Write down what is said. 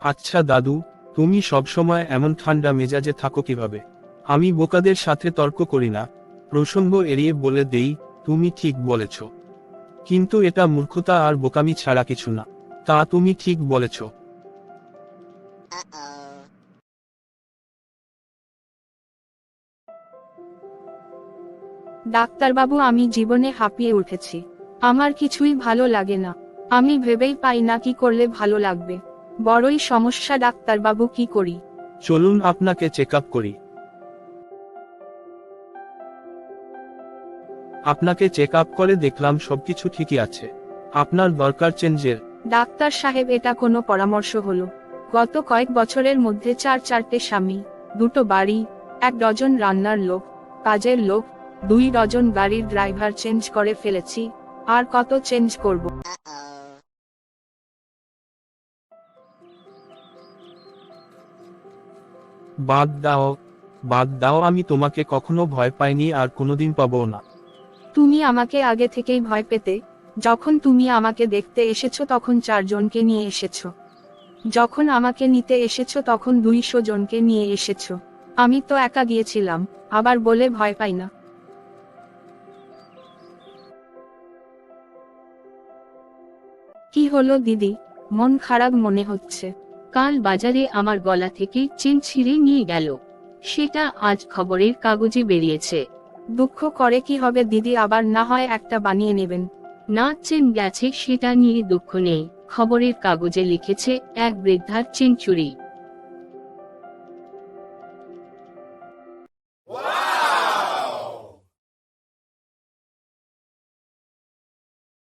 আচ্ছা দাদু, তুমি সবসময় এমন ঠান্ডা মেজাজে থাকো কীভাবে? আমি বোকাদের সাথে তর্ক করি না। প্রসঙ্গ এড়িয়ে বলে দেই, তুমি ঠিক বলেছ। কিন্তু এটা মূর্খতা আর বোকামি ছাড়া কিছু না। তা তুমি ঠিক বলেছ। ডাক্তারবাবু, আমি জীবনে হাঁপিয়ে উঠেছি। আমার কিছুই ভালো লাগে না। আমি ভেবেই পাই না কি করলে ভালো লাগবে। বড়ই সমস্যা ডাক্তারবাবু কি করি? চলুন আপনাকে চেক আপ করি। আপনাকে চেক আপ করে দেখলাম সবকিছু ঠিকই আছে। আপনার দরকার চেঞ্জের। ডাক্তার সাহেব এটা কোনো পরামর্শ হলো। গত কয়েক বছরের মধ্যে চার চারটে স্বামী দুটো বাড়ি এক ডজন রান্নার লোক কাজের লোক দুই ডজন গাড়ির ড্রাইভার চেঞ্জ করে ফেলেছি আর কত চেঞ্জ করব? বাদ দাও বাদ দাও, আমি তোমাকে কখনো ভয় পাইনি আর কোনোদিন পাবো না। তুমি আমাকে আগে থেকেই ভয় পেতে, যখন তুমি আমাকে দেখতে এসেছ তখন চারজনকে নিয়ে এসেছ। যখন আমাকে নিতে এসেছ তখন দুইশো জনকে নিয়ে এসেছ। আমি তো একা গিয়েছিলাম, আবার বলে ভয় পাই না। কি হলো দিদি? মন খারাপ মনে হচ্ছে। কাল বাজারে আমার গলা থেকে চেন ছিঁড়ে নিয়ে গেল। সেটা আজ খবরের কাগজে বেরিয়েছে। দুঃখ করে কি হবে দিদি আবার না হয় একটা বানিয়ে নেবেন। না চেন গেছে সেটা নিয়ে দুঃখ নেই। খবরের কাগজে লিখেছে এক বৃদ্ধার চেন চুরি।